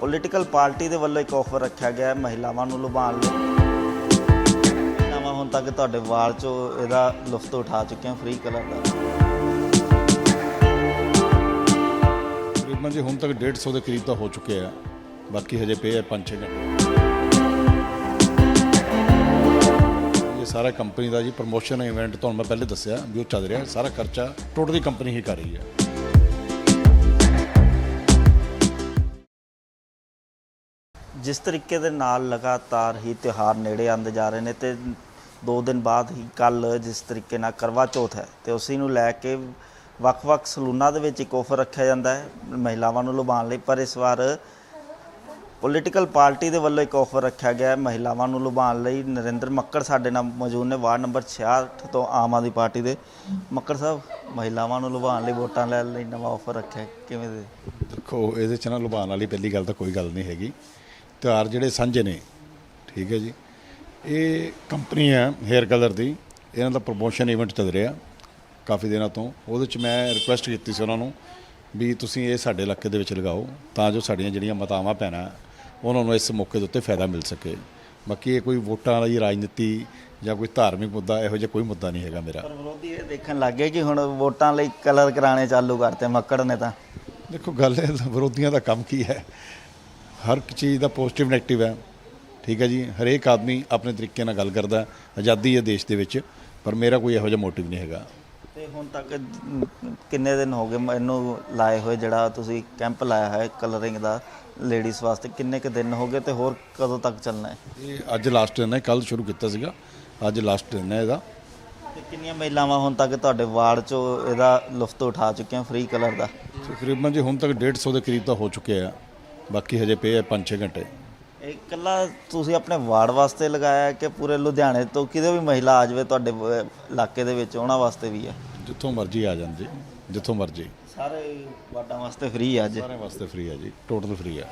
Political party ਦੇ ਵੱਲੋਂ ਇੱਕ ਆਫਰ ਰੱਖਿਆ ਗਿਆ ਹੈ ਮਹਿਲਾਵਾਂ ਨੂੰ ਲੁਭਾਉਣ ਲਈ। ਮਹਿਲਾਵਾਂ ਹੁਣ ਤੱਕ ਤੁਹਾਡੇ ਵਾਲ ਚੋਂ ਇਹਦਾ ਲੁਫਤ ਉਠਾ ਚੁੱਕੇ ਹਨ ਫ੍ਰੀ ਕਲਰ ਦਾ। ਤਕਰੀਬਨ ਜੀ ਹੁਣ ਤੱਕ 150 ਦੇ ਕਰੀਬ ਤਾਂ ਹੋ ਚੁੱਕੇ ਆ। ਬਾਕੀ ਹਜੇ ਪਏ ਆ 5-6 ਘੰਟੇ। ਇਹ ਸਾਰਾ ਕੰਪਨੀ ਦਾ ਜੀ ਪ੍ਰੋਮੋਸ਼ਨ ਇਵੈਂਟ ਤੁਹਾਨੂੰ ਮੈਂ ਪਹਿਲੇ ਦੱਸਿਆ ਵੀ ਉਹ ਚੱਲ ਰਿਹਾ। ਸਾਰਾ ਖਰਚਾ ਟੋਟਲੀ ਕੰਪਨੀ ਹੀ ਕਰ ਰਹੀ ਹੈ। ਜਿਸ ਤਰੀਕੇ ਦੇ ਨਾਲ ਲਗਾਤਾਰ ਹੀ ਤਿਉਹਾਰ ਨੇੜੇ ਆਉਂਦੇ ਜਾ ਰਹੇ ਨੇ ਤੇ ਦੋ ਦਿਨ ਬਾਅਦ ਹੀ ਕੱਲ ਜਿਸ ਤਰੀਕੇ ਨਾਲ ਕਰਵਾ ਚੌਥ ਹੈ ਤੇ ਉਸੇ ਨੂੰ ਲੈ ਕੇ ਵੱਖ-ਵੱਖ ਸਲੂਨਾਂ ਦੇ ਵਿੱਚ ਇੱਕ ਆਫਰ ਰੱਖਿਆ ਜਾਂਦਾ ਹੈ, ਮਹਿਲਾਵਾਂ ਨੂੰ ਲੁਭਾਉਣ ਲਈ, ਪਰ ਇਸ ਵਾਰ ਪੋਲੀਟੀਕਲ ਪਾਰਟੀ ਦੇ ਵੱਲੋਂ ਇੱਕ ਆਫਰ ਰੱਖਿਆ ਗਿਆ ਹੈ, ਮਹਿਲਾਵਾਂ ਨੂੰ ਲੁਭਾਉਣ ਲਈ। ਨਰਿੰਦਰ ਮੱਕੜ ਸਾਡੇ ਨਾਲ ਮੌਜੂਦ ਨੇ, ਵਾਰਡ ਨੰਬਰ 66 ਤੋਂ ਆਮ ਆਦਮੀ ਪਾਰਟੀ ਦੇ। ਮੱਕੜ ਸਾਹਿਬ, ਮਹਿਲਾਵਾਂ ਨੂੰ ਲੁਭਾਉਣ ਲਈ ਵੋਟਾਂ ਲੈਣ ਲਈ ਨਵਾਂ ਆਫਰ ਰੱਖਿਆ ਕਿਵੇਂ ਦੇ? ਦੇਖੋ, ਇਹਦੇ ਚ ਨਾ ਲੁਭਾਉਣ ਵਾਲੀ ਪਹਿਲੀ ਗੱਲ ਤਾਂ ਕੋਈ ਗੱਲ ਨਹੀਂ ਹੈਗੀ। ਤਿਉਹਾਰ ਜਿਹੜੇ ਸਾਂਝੇ ਨੇ ਠੀਕ ਹੈ ਜੀ। ਇਹ ਕੰਪਨੀ ਹੈ ਹੇਅਰ ਕਲਰ ਦੀ ਇਹਨਾਂ ਦਾ ਪ੍ਰੋਮੋਸ਼ਨ ਇਵੈਂਟ ਚੱਲ ਰਿਹਾ ਕਾਫੀ ਦਿਨਾਂ ਤੋਂ। ਉਹਦੇ ਚ ਮੈਂ ਰਿਕੁਐਸਟ ਕੀਤੀ ਸੀ ਉਹਨਾਂ ਨੂੰ ਵੀ ਤੁਸੀਂ ਇਹ ਸਾਡੇ ਇਲਾਕੇ ਦੇ ਵਿੱਚ ਲਗਾਓ ਤਾਂ ਜੋ ਸਾਡੀਆਂ ਜਿਹੜੀਆਂ ਮਤਾਵਾਂ ਪੈਣਾ ਉਹਨਾਂ ਨੂੰ ਇਸ ਮੌਕੇ ਦੇ ਉੱਤੇ ਫਾਇਦਾ ਮਿਲ ਸਕੇ। ਬਾਕੀ ਇਹ ਕੋਈ ਵੋਟਾਂ ਵਾਲੀ ਰਾਜਨੀਤੀ ਜਾਂ ਕੋਈ ਧਾਰਮਿਕ ਮੁੱਦਾ ਇਹੋ ਜਿਹਾ ਕੋਈ ਮੁੱਦਾ ਨਹੀਂ ਹੈਗਾ ਮੇਰਾ। ਪਰ ਵਿਰੋਧੀ ਇਹ ਦੇਖਣ ਲੱਗ ਗਏ ਕਿ ਹੁਣ ਵੋਟਾਂ ਲਈ ਕਲਰ ਕਰਾਣੇ ਚਾਲੂ ਕਰਤੇ ਮੱਕੜ ਨੇ ਤਾਂ। ਦੇਖੋ ਗੱਲ ਇਹ ਵਿਰੋਧੀਆਂ ਦਾ ਕੰਮ ਕੀ ਹੈ? ਹਰ ਇੱਕ ਚੀਜ਼ ਦਾ ਪੋਜ਼ਿਟਿਵ ਨੈਗੇਟਿਵ ਹੈ। ਠੀਕ ਹੈ ਜੀ? ਹਰੇਕ ਆਦਮੀ ਆਪਣੇ ਤਰੀਕੇ ਨਾਲ ਗੱਲ ਕਰਦਾ ਹੈ। ਆਜ਼ਾਦੀ ਹੈ ਦੇਸ਼ ਦੇ ਵਿੱਚ ਪਰ ਮੇਰਾ ਕੋਈ ਇਹੋ ਜਿਹਾ ਮੋਟਿਵ ਨਹੀਂ ਹੈਗਾ। ਤੇ ਹੁਣ ਤੱਕ ਕਿੰਨੇ ਦਿਨ ਹੋ ਗਏ ਮੈਨੂੰ ਲਾਏ ਹੋਏ ਜਿਹੜਾ ਤੁਸੀਂ ਕੈਂਪ ਲਾਇਆ ਹੈ ਕਲਰਿੰਗ ਦਾ ਲੇਡੀਜ਼ ਵਾਸਤੇ ਕਿੰਨੇ ਕੁ ਦਿਨ ਹੋ ਗਏ ਤੇ ਹੋਰ ਕਦੋਂ ਤੱਕ ਚੱਲਣਾ ਹੈ? ਇਹ ਅੱਜ ਲਾਸਟ ਦਿਨ ਹੈ ਕੱਲ ਸ਼ੁਰੂ ਕੀਤਾ ਸੀਗਾ। ਅੱਜ ਲਾਸਟ ਦਿਨ ਹੈ ਇਹਦਾ। ਤੇ ਕਿੰਨੀਆਂ ਮਹਿਲਾਵਾਂ ਹੁਣ ਤੱਕ ਤੁਹਾਡੇ ਵਾਰਡ ਚੋਂ ਇਹਦਾ ਲੁਫਤ ਉਠਾ ਚੁੱਕੀਆਂ ਫ੍ਰੀ ਕਲਰ ਦਾ? ਤਕਰੀਬਨ ਜੀ ਹੁਣ ਤੱਕ 150 ਦੇ ਕਰੀਬ ਤਾਂ ਹੋ ਚੁੱਕੇ ਆ। ਬਾਕੀ ਹਜੇ ਪਏ ਆ 5-6 ਘੰਟੇ। ਇਹ ਇਕੱਲਾ ਤੁਸੀਂ ਆਪਣੇ ਵਾਰਡ ਵਾਸਤੇ ਲਗਾਇਆ ਹੈ ਕਿ ਪੂਰੇ ਲੁਧਿਆਣੇ ਤੋਂ ਕਿਤੇ ਵੀ ਮਹਿਲਾ ਆ ਜਾਵੇ ਤੁਹਾਡੇ ਵ- ਇਲਾਕੇ ਦੇ ਵਿੱਚ ਉਹਨਾਂ ਵਾਸਤੇ ਵੀ ਹੈ? ਜਿੱਥੋਂ ਮਰਜ਼ੀ ਆ ਜਾਣ ਜੀ ਜਿੱਥੋਂ ਮਰਜ਼ੀ। ਸਾਰੇ ਵਾਰਡਾਂ ਵਾਸਤੇ ਫ੍ਰੀ ਹੈ ਅੱਜ? ਸਾਰਿਆਂ ਵਾਸਤੇ ਫ੍ਰੀ ਹੈ ਜੀ ਟੋਟਲ ਫ੍ਰੀ ਹੈ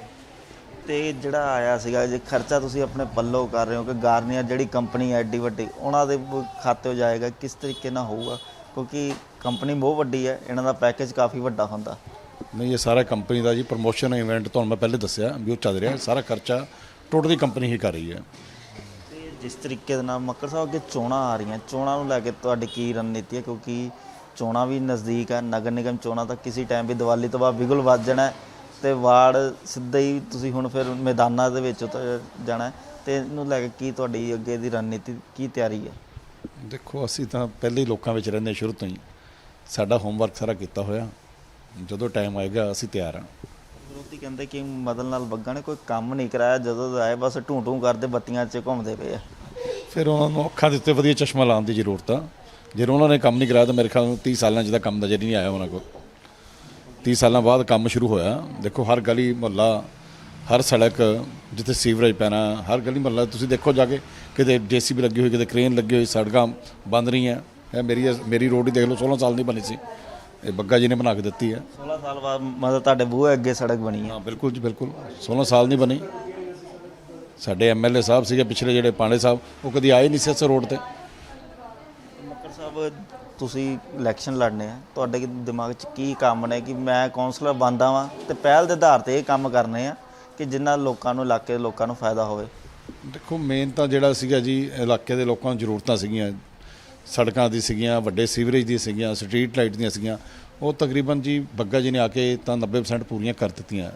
ਤੇ ਜਿਹੜਾ ਆਇਆ ਸੀਗਾ ਜੇ ਖਰਚਾ ਤੁਸੀਂ ਆਪਣੇ ਪੱਲੋਂ ਕਰ ਰਹੇ ਹੋ ਕਿ ਗਾਰਨੀਅਰ ਜਿਹੜੀ ਕੰਪਨੀ ਹੈ ਐਡੀ ਵੱਡੀ ਉਹਨਾਂ ਦੇ ਖਾਤੇ 'ਚ ਜਾਏਗਾ ਕਿਸ ਤਰੀਕੇ ਨਾਲ ਹੋਊਗਾ? ਕਿਉਂਕਿ ਕੰਪਨੀ ਬਹੁਤ ਵੱਡੀ ਹੈ ਇਹਨਾਂ ਦਾ ਪੈਕੇਜ ਕਾਫੀ ਵੱਡਾ ਹੁੰਦਾ। ਨਹੀਂ ਇਹ ਸਾਰਾ ਕੰਪਨੀ ਦਾ ਜੀ ਪ੍ਰੋਮੋਸ਼ਨ ਇਵੈਂਟ ਤੁਹਾਨੂੰ ਮੈਂ ਪਹਿਲੇ ਦੱਸਿਆ ਵੀ ਉਹ ਚੱਲ ਰਿਹਾ ਸਾਰਾ ਖਰਚਾ ਟੋਟਲੀ ਕੰਪਨੀ ਹੀ ਕਰ ਰਹੀ ਹੈ। ਤੇ ਜਿਸ ਤਰੀਕੇ ਦੇ ਨਾਲ ਮੱਕੜ ਸਾਹਿਬ ਅੱਗੇ ਚੋਣਾਂ ਆ ਰਹੀਆਂ ਚੋਣਾਂ ਨੂੰ ਲੈ ਕੇ ਤੁਹਾਡੀ ਕੀ ਰਣਨੀਤੀ ਹੈ? ਕਿਉਂਕਿ ਚੋਣਾਂ ਵੀ ਨਜ਼ਦੀਕ ਹੈ ਨਗਰ ਨਿਗਮ ਚੋਣਾਂ ਤਾਂ ਕਿਸੇ ਟਾਈਮ ਵੀ ਦੀਵਾਲੀ ਤੋਂ ਬਾਅਦ ਬਿਗੁਲ ਵੱਜ ਜਾਣਾ ਤੇ ਵਾਰਡ ਸਿੱਧਾ ਹੀ ਤੁਸੀਂ ਹੁਣ ਫਿਰ ਮੈਦਾਨਾਂ ਦੇ ਵਿੱਚ ਜਾਣਾ ਤੇ ਇਹਨੂੰ ਲੈ ਕੇ ਕੀ ਤੁਹਾਡੀ ਅੱਗੇ ਦੀ ਰਣਨੀਤੀ ਕੀ ਤਿਆਰੀ ਹੈ? ਦੇਖੋ ਅਸੀਂ ਤਾਂ ਪਹਿਲੇ ਹੀ ਲੋਕਾਂ ਵਿੱਚ ਰਹਿੰਦੇ ਸ਼ੁਰੂ ਤੋਂ ਹੀ। ਸਾਡਾ ਹੋਮਵਰਕ ਸਾਰਾ ਕੀਤਾ ਹੋਇਆ। ਜਦੋਂ ਟਾਈਮ ਆਏਗਾ ਅਸੀਂ ਤਿਆਰ ਹਾਂ। ਵਿਰੋਧੀ ਕਹਿੰਦੇ ਕਿ ਮਦਨ ਲਾਲ ਬੱਗਾ ਨੇ ਕੋਈ ਕੰਮ ਨਹੀਂ ਕਰਾਇਆ ਜਦੋਂ ਦਾ ਆਏ ਬਸ ਢੂੰ ਢੂੰ ਕਰਦੇ ਬੱਤੀਆਂ 'ਚ ਘੁੰਮਦੇ ਪਏ ਆ। ਫਿਰ ਉਹਨਾਂ ਨੂੰ ਅੱਖਾਂ ਦੇ ਉੱਤੇ ਵਧੀਆ ਚਸ਼ਮਾ ਲਾਉਣ ਦੀ ਜ਼ਰੂਰਤ ਆ। ਜੇ ਉਹਨਾਂ ਨੇ ਕੰਮ ਨਹੀਂ ਕਰਾਇਆ ਤਾਂ ਮੇਰੇ ਖਿਆਲ ਨਾਲ 30 ਸਾਲਾਂ 'ਚ ਦਾ ਕੰਮ ਨਜ਼ਰ ਹੀ ਨਹੀਂ ਆਇਆ ਉਹਨਾਂ ਕੋਲ। 30 ਸਾਲਾਂ ਬਾਅਦ ਕੰਮ ਸ਼ੁਰੂ ਹੋਇਆ। ਦੇਖੋ ਹਰ ਗਲੀ ਮੁਹੱਲਾ ਹਰ ਸੜਕ ਜਿੱਥੇ ਸੀਵਰੇਜ ਪੈਣਾ ਹਰ ਗਲੀ ਮੁਹੱਲਾ ਤੁਸੀਂ ਦੇਖੋ ਜਾ ਕੇ ਕਿਤੇ ਜੀਸੀਬੀ ਲੱਗੀ ਹੋਈ ਕਿਤੇ ਕ੍ਰੇਨ ਲੱਗੀ ਹੋਈ ਸੜਕਾਂ ਬਣ ਰਹੀਆਂ। ਇਹ ਮੇਰੀ ਮੇਰੀ ਰੋਡ ਹੀ ਦੇਖ ਲਓ 16 ਸਾਲ ਨਹੀਂ ਬਣੀ ਸੀ। ਇਹ ਬੱਗਾ ਜੀ ਨੇ ਬਣਾ ਕੇ ਦਿੱਤੀ ਹੈ। 16 ਸਾਲ ਬਾਅਦ ਮਤਲਬ ਤੁਹਾਡੇ ਬੂਹੇ ਅੱਗੇ ਸੜਕ ਬਣੀ ਹੈ। ਹਾਂ ਬਿਲਕੁਲ ਜੀ ਬਿਲਕੁਲ। 16 ਸਾਲ ਨਹੀਂ ਬਣੀ। ਸਾਡੇ ਐਮਐਲਏ ਸਾਹਿਬ ਸੀਗੇ ਪਿਛਲੇ ਜਿਹੜੇ ਪਾਂਡੇ ਸਾਹਿਬ ਉਹ ਕਦੀ ਆਏ ਨਹੀਂ ਸੀ ਇਸ ਰੋਡ ਤੇ। ਮੱਕੜ ਸਾਹਿਬ ਤੁਸੀਂ ਇਲੈਕਸ਼ਨ ਲੜਨੇ ਆ। ਤੁਹਾਡੇ ਦਿਮਾਗ 'ਚ ਕੀ ਕੰਮ ਨੇ ਕਿ ਮੈਂ ਕਾਉਂਸਲਰ ਬਣਦਾ ਵਾਂ ਤੇ ਪਹਿਲ ਦੇ ਆਧਾਰ ਤੇ ਇਹ ਕੰਮ ਕਰਨੇ ਆ ਕਿ ਜਿੰਨਾ ਲੋਕਾਂ ਨੂੰ ਇਲਾਕੇ ਦੇ ਲੋਕਾਂ ਨੂੰ ਫਾਇਦਾ ਹੋਵੇ? ਦੇਖੋ ਮੇਨ ਤਾਂ ਜਿਹੜਾ ਸੀਗਾ ਜੀ ਇਲਾਕੇ ਦੇ ਲੋਕਾਂ ਨੂੰ ਜ਼ਰੂਰਤਾਂ ਸੀਗੀਆਂ। ਸੜਕਾਂ ਦੀ ਸੀਗੀਆਂ, ਵੱਡੇ ਸੀਵਰੇਜ ਦੀਆਂ ਸੀਗੀਆਂ, ਸਟਰੀਟ ਲਾਈਟ ਦੀਆਂ ਸੀਗੀਆਂ, ਉਹ ਤਕਰੀਬਨ ਜੀ ਬੱਗਾ ਜੀ ਨੇ ਆ ਕੇ ਤਾਂ 90% ਪੂਰੀਆਂ ਕਰ ਦਿੱਤੀਆਂ।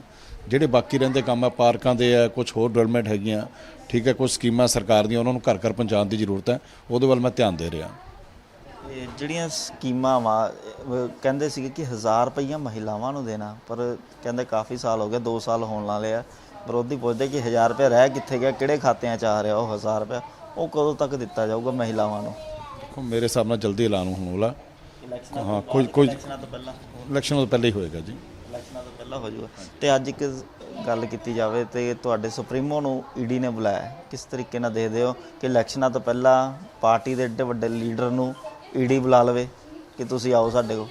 ਜਿਹੜੇ ਬਾਕੀ ਰਹਿੰਦੇ ਕੰਮ ਆ, ਪਾਰਕਾਂ ਦੇ ਆ ਕੁਝ ਹੋਰ ਡਿਵੈਲਪਮੈਂਟ ਹੈਗੀਆਂ, ਠੀਕ ਹੈ ਕੁਝ ਸਕੀਮਾਂ ਸਰਕਾਰ ਦੀਆਂ, ਉਹਨਾਂ ਨੂੰ ਘਰ ਘਰ ਪਹੁੰਚਾਉਣ ਦੀ ਜ਼ਰੂਰਤ ਹੈ, ਉਹਦੇ ਵੱਲ ਮੈਂ ਧਿਆਨ ਦੇ ਰਿਹਾ। ਇਹ ਜਿਹੜੀਆਂ ਸਕੀਮਾਂ ਵਾ ਕਹਿੰਦੇ ਸੀਗੇ ਕਿ 1000 ਰੁਪਈਆ ਮਹਿਲਾਵਾਂ ਨੂੰ ਦੇਣਾ, ਪਰ ਕਹਿੰਦੇ ਕਾਫੀ ਸਾਲ ਹੋ ਗਏ 2 ਸਾਲ ਹੋਣ ਵਾਲੇ ਆ। ਵਿਰੋਧੀ ਪੁੱਛਦੇ ਕਿ 1000 ਰੁਪਏ ਰਹਿ ਕਿੱਥੇ ਗਿਆ, ਕਿਹੜੇ ਖਾਤਿਆਂ 'ਚ ਆ ਰਿਹਾ ਉਹ 1000 ਰੁਪਏ ਉਹ ਕਦੋਂ ਤੱਕ ਦਿੱਤਾ ਜਾਊਗਾ ਮਹਿਲਾਵਾਂ ਨੂੰ? ਦੇਖੋ ਮੇਰੇ ਹਿਸਾਬ ਨਾਲ ਜਲਦੀ ਐਲਾਨ ਹੋਣ ਵਾਲਾ। ਹਾਂ ਕੋਈ ਕੋਈ ਇਲੈਕਸ਼ਨਾਂ ਤੋਂ ਪਹਿਲਾਂ। ਇਲੈਕਸ਼ਨ ਤੋਂ ਪਹਿਲਾਂ ਹੀ ਹੋਏਗਾ ਜੀ। ਇਲੈਕਸ਼ਨਾਂ ਤੋਂ ਪਹਿਲਾਂ ਹੋ ਜਾਊਗਾ ਤੇ ਅੱਜ ਇੱਕ ਗੱਲ ਕੀਤੀ ਜਾਵੇ ਤੇ ਤੁਹਾਡੇ ਸੁਪਰੀਮੋ ਨੂੰ ਈਡੀ ਨੇ ਬੁਲਾਇਆ। ਕਿਸ ਤਰੀਕੇ ਨਾਲ ਦੇਖਦੇ ਹੋ ਕਿ ਇਲੈਕਸ਼ਨਾਂ ਤੋਂ ਪਹਿਲਾਂ ਪਾਰਟੀ ਦੇ ਏਡੇ ਵੱਡੇ ਲੀਡਰ ਨੂੰ ਈਡੀ ਬੁਲਾ ਲਵੇ? ਕਿ ਤੁਸੀਂ ਆਓ ਸਾਡੇ ਕੋਲ?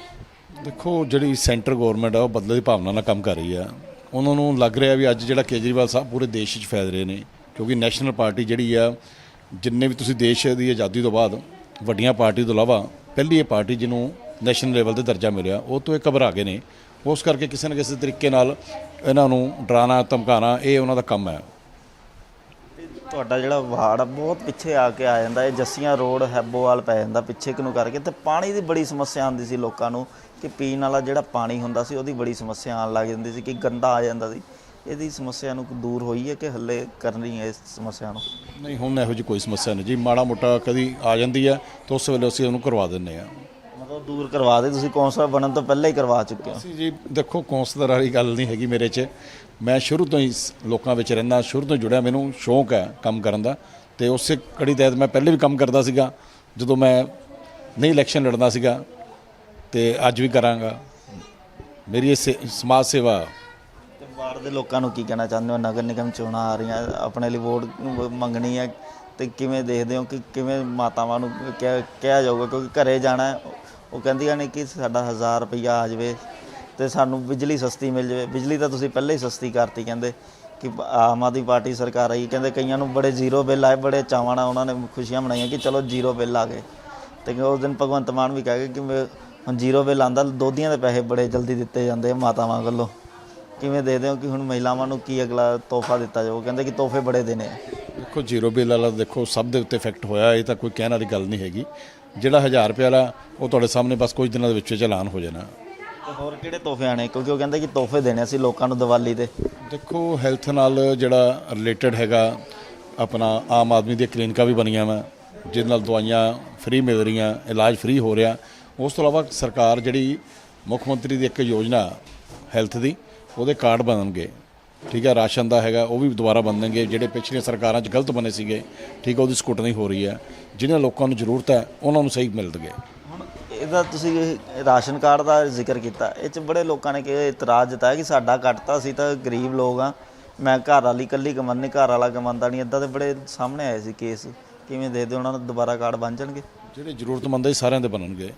ਦੇਖੋ ਜਿਹੜੀ ਸੈਂਟਰ ਗਵਰਨਮੈਂਟ ਆ ਉਹ ਬਦਲੇ ਦੀ ਭਾਵਨਾ ਨਾਲ ਕੰਮ ਕਰ ਰਹੀ ਆ। ਉਹਨਾਂ ਨੂੰ ਲੱਗ ਰਿਹਾ ਵੀ ਅੱਜ ਜਿਹੜਾ ਕੇਜਰੀਵਾਲ ਸਾਹਿਬ ਪੂਰੇ ਦੇਸ਼ 'ਚ ਫੈਲ ਰਹੇ ਨੇ। ਕਿਉਂਕਿ ਨੈਸ਼ਨਲ ਪਾਰਟੀ ਜਿਹੜੀ ਆ ਜਿੰਨੇ ਵੀ ਤੁਸੀਂ ਦੇਸ਼ ਦੀ ਆਜ਼ਾਦੀ ਤੋਂ ਬਾਅਦ ਵੱਡੀਆਂ ਪਾਰਟੀ ਤੋਂ ਇਲਾਵਾ ਪਹਿਲੀ ਇਹ ਪਾਰਟੀ ਜਿਹਨੂੰ ਨੈਸ਼ਨਲ ਲੈਵਲ ਤੇ ਦਰਜਾ ਮਿਲਿਆ, ਉਹ ਤੋਂ ਇਹ ਘਬਰਾ ਗਏ ਨੇ। ਉਸ ਕਰਕੇ ਕਿਸੇ ਨਾ ਕਿਸੇ ਤਰੀਕੇ ਨਾਲ ਇਹਨਾਂ ਨੂੰ ਡਰਾਣਾ, ਧਮਕਾਉਣਾ, ਇਹ ਉਹਨਾਂ ਦਾ ਕੰਮ ਹੈ। ਤੁਹਾਡਾ ਜਿਹੜਾ ਵਾਰਡ ਆ, ਬਹੁਤ ਪਿੱਛੇ ਆ ਕੇ ਆ ਜਾਂਦਾ, ਇਹ ਜੱਸੀਆਂ ਰੋਡ, ਹੈਬੋਵਾਲ ਪੈ ਜਾਂਦਾ, ਪਿੱਛੇ ਕਿਨੂੰ ਕਰਕੇ ਤੇ ਪਾਣੀ ਦੀ ਬੜੀ ਸਮੱਸਿਆ ਆਉਂਦੀ ਸੀ ਲੋਕਾਂ ਨੂੰ ਕਿ ਪੀਣ ਵਾਲਾ ਜਿਹੜਾ ਪਾਣੀ ਹੁੰਦਾ ਸੀ, ਉਹਦੀ ਬੜੀ ਸਮੱਸਿਆ ਆਉਣ ਲੱਗ ਜਾਂਦੀ ਸੀ ਕਿ ਗੰਦਾ ਆ ਜਾਂਦਾ ਸੀ। ਇਹਦੀ ਸਮੱਸਿਆ ਨੂੰ ਦੂਰ ਹੋਈ ਹੈ ਕਿ ਹੱਲੇ ਕਰਨੀ ਹੈ ਇਸ ਸਮੱਸਿਆ ਨੂੰ? ਨਹੀਂ ਹੁਣ ਇਹੋ ਜਿਹੀ ਕੋਈ ਸਮੱਸਿਆ ਨਹੀਂ ਜੀ। ਮਾੜਾ ਮੋਟਾ ਕਦੀ ਆ ਜਾਂਦੀ ਹੈ ਤਾਂ ਉਸ ਵੇਲੇ ਅਸੀਂ ਉਹਨੂੰ ਕਰਵਾ ਦਿੰਦੇ ਆ ਮਤਲਬ ਦੂਰ ਕਰਵਾ ਦੇ ਤੁਸੀਂ ਕੌਂਸਲਰ ਬਣਨ ਤੋਂ ਪਹਿਲਾਂ ਹੀ ਕਰਵਾ ਚੁੱਕੇ ਹੋ? ਅਸੀਂ ਜੀ ਦੇਖੋ ਕੌਂਸਲਰ ਵਾਲੀ ਗੱਲ ਨਹੀਂ ਹੈਗੀ ਮੇਰੇ 'ਚ। ਮੈਂ ਸ਼ੁਰੂ ਤੋਂ ਹੀ ਲੋਕਾਂ ਵਿੱਚ ਰਹਿੰਦਾ ਸ਼ੁਰੂ ਤੋਂ ਜੁੜਿਆ। ਮੈਨੂੰ ਸ਼ੌਂਕ ਹੈ ਕੰਮ ਕਰਨ ਦਾ। ਤੇ ਉਸੇ ਕੜੀ ਤਹਿਤ ਮੈਂ ਪਹਿਲੇ ਵੀ ਕੰਮ ਕਰਦਾ ਸੀਗਾ। ਜਦੋਂ ਮੈਂ ਨਹੀਂ ਇਲੈਕਸ਼ਨ ਲੜਦਾ ਸੀਗਾ ਤੇ ਅੱਜ ਵੀ ਕਰਾਂਗਾ। ਮੇਰੀ ਇਹ ਸੇ- ਸਮਾਜ ਸੇਵਾ ਤੇ ਦੇ ਲੋਕਾਂ ਨੂੰ ਕੀ ਕਹਿਣਾ ਚਾਹੁੰਦੇ ਹੋ? ਨਗਰ ਨਿਗਮ ਚੋਣਾਂ ਆ ਰਹੀਆਂ, ਆਪਣੇ ਲਈ ਵੋਟ ਮੰਗਣੀ ਹੈ ਤੇ ਕਿਵੇਂ ਦੇਖਦੇ ਹੋ ਕਿ ਕਿਵੇਂ ਮਾਤਾਵਾਂ ਨੂੰ ਕਿਹਾ ਕਿਹਾ ਜਾਊਗਾ? ਕਿਉਂਕਿ ਘਰੇ ਜਾਣਾ ਉਹ ਕਹਿੰਦੀਆਂ ਨੇ ਕਿ ਸਾਡਾ 1000 ਰੁਪਈਆ ਆ ਜਾਵੇ ਤੇ ਸਾਨੂੰ ਬਿਜਲੀ ਸਸਤੀ ਮਿਲ ਜਾਵੇ। ਬਿਜਲੀ ਤਾਂ ਤੁਸੀਂ ਪਹਿਲਾਂ ਹੀ ਸਸਤੀ ਕਰਤੀ, ਕਹਿੰਦੇ ਕਿ ਆਮ ਆਦਮੀ ਪਾਰਟੀ ਸਰਕਾਰ ਆਈ, ਕਹਿੰਦੇ ਕਈਆਂ ਨੂੰ ਬੜੇ ਜ਼ੀਰੋ ਬਿੱਲ ਆਏ, ਬੜੇ ਚਾਵਾਂ ਨਾਲ ਉਹਨਾਂ ਨੇ ਖੁਸ਼ੀਆਂ ਮਨਾਈਆਂ ਕਿ ਚਲੋ ਜ਼ੀਰੋ ਬਿੱਲ ਆ ਗਏ। ਤੇ ਉਸ ਦਿਨ ਭਗਵੰਤ ਮਾਨ ਵੀ ਕਹਿ ਗਏ ਕਿ ਹੁਣ ਜ਼ੀਰੋ ਬਿੱਲ ਆਂਦਾ ਦੋਧੀਆਂ ਦੇ ਪੈਸੇ ਬੜੇ ਜਲਦੀ ਦਿੱਤੇ ਜਾਂਦੇ ਆ ਮਾਤਾਵਾਂ ਵੱਲੋਂ। ਕਿਵੇਂ ਦੇਖਦੇ ਹੋ ਕਿ ਹੁਣ ਮਹਿਲਾਵਾਂ ਨੂੰ ਕੀ ਅਗਲਾ ਤੋਹਫਾ ਦਿੱਤਾ ਜਾਊ? ਕਹਿੰਦੇ ਕਿ ਤੋਹਫੇ ਬੜੇ ਦੇਣੇ ਆ। ਦੇਖੋ ਜ਼ੀਰੋ ਬਿੱਲ ਵਾਲਾ ਦੇਖੋ ਸਭ ਦੇ ਉੱਤੇ ਇਫੈਕਟ ਹੋਇਆ ਇਹ ਤਾਂ ਕੋਈ ਕਹਿਣ ਵਾਲੀ ਗੱਲ ਨਹੀਂ ਹੈਗੀ। ਜਿਹੜਾ 1000 ਰੁਪਏ ਵਾਲਾ ਉਹ ਤੁਹਾਡੇ ਸਾਹਮਣੇ ਬਸ ਕੁਝ ਦਿਨਾਂ ਦੇ ਵਿੱਚ ਚਲਾਨ ਹੋ ਜਾਣਾ। ਤੇ ਹੋਰ ਕਿਹੜੇ ਤੋਹਫੇ ਆਣੇ ਕਿਉਂਕਿ ਉਹ ਕਹਿੰਦੇ ਕਿ ਤੋਹਫੇ ਦੇਣੇ ਸੀ ਲੋਕਾਂ ਨੂੰ ਦੀਵਾਲੀ ਤੇ ਦੇਖੋ ਹੈਲਥ ਨਾਲ ਜਿਹੜਾ ਰਿਲੇਟਡ ਹੈਗਾ ਆਪਣਾ ਆਮ ਆਦਮੀ ਦੀਆਂ ਕਲੀਨਿਕਾਂ ਵੀ ਬਣੀਆਂ ਵਾ ਜਿਹਦੇ ਨਾਲ ਦਵਾਈਆਂ ਫ੍ਰੀ ਮਿਲ ਰਹੀਆਂ ਇਲਾਜ ਫ੍ਰੀ ਹੋ ਰਿਹਾ। ਉਸ ਤੋਂ ਇਲਾਵਾ ਸਰਕਾਰ ਜਿਹੜੀ ਮੁੱਖ ਮੰਤਰੀ ਦੀ ਇੱਕ ਯੋਜਨਾ ਹੈਲਥ ਦੀ ਉਹਦੇ ਕਾਰਡ ਬਣਨਗੇ। ਠੀਕ ਹੈ ਰਾਸ਼ਨ ਦਾ ਹੈਗਾ ਉਹ ਵੀ ਦੁਬਾਰਾ ਬਣਨਗੇ। ਜਿਹੜੇ ਪਿਛਲੀਆਂ ਸਰਕਾਰਾਂ 'ਚ ਗਲਤ ਬਣੇ ਸੀਗੇ ਠੀਕ ਹੈ ਉਹਦੀ ਸਕੁਟਨੀ ਹੋ ਰਹੀ ਹੈ। ਜਿਨ੍ਹਾਂ ਲੋਕਾਂ ਨੂੰ ਜ਼ਰੂਰਤ ਹੈ ਉਹਨਾਂ ਨੂੰ ਸਹੀ ਮਿਲਣਗੇ ਹੁਣ ਇਹਦਾ ਤੁਸੀਂ ਇਹ ਰਾਸ਼ਨ ਕਾਰਡ ਦਾ ਜ਼ਿਕਰ ਕੀਤਾ। ਇਹ ਚ ਬੜੇ ਲੋਕਾਂ ਨੇ ਕਿ ਇਤਰਾਜ਼ ਜਤਾਇਆ ਕਿ ਸਾਡਾ ਕੱਟਤਾ ਸੀ ਤਾਂ ਗਰੀਬ ਲੋਕ ਆ ਮੈਂ ਘਰ ਵਾਲੀ ਇਕੱਲੀ ਕਮਾਉਂਦੀ ਘਰ ਵਾਲਾ ਕਮਾਉਂਦਾ ਨਹੀਂ। ਇਦਾਂ ਦੇ ਬੜੇ ਸਾਹਮਣੇ ਆਏ ਸੀ ਕੇਸ। ਕਿਵੇਂ ਦੇ ਦਿਓ ਉਹਨਾਂ ਨੂੰ ਦੁਬਾਰਾ ਕਾਰਡ ਬਣ ਜਾਣਗੇ? ਜਿਹੜੇ ਜ਼ਰੂਰਤਮੰਦ ਹੈ ਸਾਰਿਆਂ ਦੇ ਬਣਨਗੇ।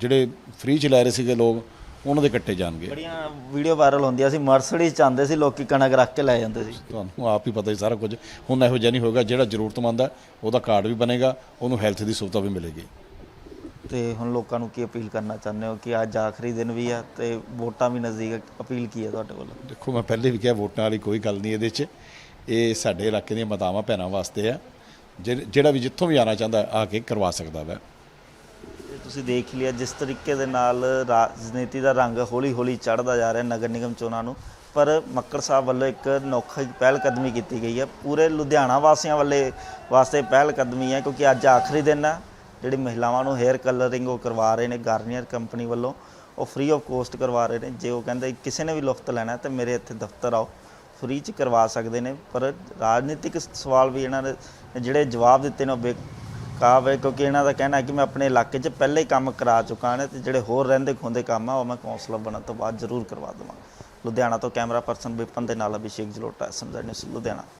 ਜਿਹੜੇ ਫ੍ਰੀ ਚ ਲੈ ਰਹੇ ਸੀਗੇ ਲੋਕ ਉਹਨਾਂ ਦੇ ਕੱਟੇ ਜਾਣਗੇ। ਬੜੀਆਂ ਵੀਡੀਓ ਵਾਇਰਲ ਹੁੰਦੀਆਂ ਸੀ ਮਰਸਡੀਜ਼ ਚਾਹੁੰਦੇ ਸੀ ਲੋਕੀ ਕਣਕ ਰੱਖ ਕੇ ਲੈ ਜਾਂਦੇ ਸੀ। ਤੁਹਾਨੂੰ ਆਪ ਹੀ ਪਤਾ ਹੀ ਸਾਰਾ ਕੁਝ। ਹੁਣ ਇਹੋ ਜਿਹਾ ਨਹੀਂ ਹੋਏਗਾ ਜਿਹੜਾ ਜ਼ਰੂਰਤਮੰਦ ਹੈ ਉਹਦਾ ਕਾਰਡ ਵੀ ਬਣੇਗਾ ਉਹਨੂੰ ਹੈਲਥ ਦੀ ਸੁਵਿਧਾ ਵੀ ਮਿਲੇਗੀ। ਤੇ ਹੁਣ ਲੋਕਾਂ ਨੂੰ ਕੀ ਅਪੀਲ ਕਰਨਾ ਚਾਹੁੰਦੇ ਹੋ ਕਿ ਅੱਜ ਆਖਰੀ ਦਿਨ ਵੀ ਆ ਤੇ ਵੋਟਾਂ ਵੀ ਨਜ਼ਦੀਕ। ਅਪੀਲ ਕੀ ਹੈ ਤੁਹਾਡੇ ਵੱਲੋਂ? ਦੇਖੋ ਮੈਂ ਪਹਿਲੇ ਵੀ ਕਿਹਾ ਵੋਟਾਂ ਵਾਲੀ ਕੋਈ ਗੱਲ ਨਹੀਂ ਇਹਦੇ 'ਚ। ਇਹ ਸਾਡੇ ਇਲਾਕੇ ਦੀਆਂ ਮਾਤਾਵਾਂ ਭੈਣਾਂ ਵਾਸਤੇ ਆ। ਜਿਹ- ਜਿਹੜਾ ਵੀ ਜਿੱਥੋਂ ਵੀ ਆਣਾ ਚਾਹੁੰਦਾ ਆ ਕੇ ਕਰਵਾ ਸਕਦਾ ਵਾ। ਤੇ ਤੁਸੀਂ ਦੇਖ ਲਿਆ ਜਿਸ ਤਰੀਕੇ ਦੇ ਨਾਲ ਰਾਜਨੀਤੀ ਦਾ ਰੰਗ ਹੌਲੀ-ਹੌਲੀ ਚੜ੍ਹਦਾ ਜਾ ਰਿਹਾ ਨਗਰ ਨਿਗਮ ਚੋਣਾਂ ਨੂੰ। ਪਰ ਮੱਕੜ ਸਾਹਿਬ ਵੱਲੋਂ ਇੱਕ ਨੌਖੀ ਪਹਿਲ ਕਦਮੀ ਕੀਤੀ ਗਈ ਹੈ। ਪੂਰੇ ਲੁਧਿਆਣਾ ਵਾਸੀਆਂ ਵੱਲੇ ਵਾਸਤੇ ਪਹਿਲ ਕਦਮੀ ਹੈ ਕਿਉਂਕਿ ਅੱਜ ਆਖਰੀ ਦਿਨ ਹੈ। ਜਿਹੜੀ ਮਹਿਲਾਵਾਂ ਨੂੰ ਹੇਅਰ ਕਲਰਿੰਗ ਉਹ ਕਰਵਾ ਰਹੇ ਨੇ ਗਾਰਨੀਅਰ ਕੰਪਨੀ ਵੱਲੋਂ। ਉਹ ਫ੍ਰੀ ਆਫ ਕੋਸਟ ਕਰਵਾ ਰਹੇ ਨੇ। ਜੇ ਉਹ ਕਹਿੰਦੇ ਕਿਸੇ ਨੇ ਵੀ ਲੁਫਤ ਲੈਣਾ ਤੇ ਮੇਰੇ ਇੱਥੇ ਦਫ਼ਤਰ ਆਓ। ਫ੍ਰੀ ਚ ਕਰਵਾ ਸਕਦੇ ਨੇ। ਪਰ ਰਾਜਨੀਤਿਕ ਸਵਾਲ ਵੀ ਇਹਨਾਂ ਨੇ ਜਿਹੜੇ ਜਵਾਬ ਦਿੱਤੇ ਨੇ ਉਹ ਬੇਕਾਰ ਹੈ ਕਿਉਂਕਿ ਇਹਨਾਂ ਦਾ ਕਹਿਣਾ ਹੈ ਕਿ ਮੈਂ ਆਪਣੇ ਇਲਾਕੇ 'ਚ ਪਹਿਲੇ ਹੀ ਕੰਮ ਕਰਾ ਚੁੱਕਾ ਹਾਂ ਤੇ ਜਿਹੜੇ ਹੋਰ ਰਹਿੰਦੇ ਖੁੰਦੇ ਕੰਮ ਆ, ਉਹ ਮੈਂ ਕੌਂਸਲਰ ਬਣਨ ਤੋਂ ਬਾਅਦ ਜ਼ਰੂਰ ਕਰਵਾ ਦੇਵਾਂ। ਲੁਧਿਆਣਾ ਤੋਂ ਕੈਮਰਾ ਪਰਸਨ ਵਿਪਨ ਦੇ ਨਾਲ Abhishek Jalota S M Z news, Ludhiana.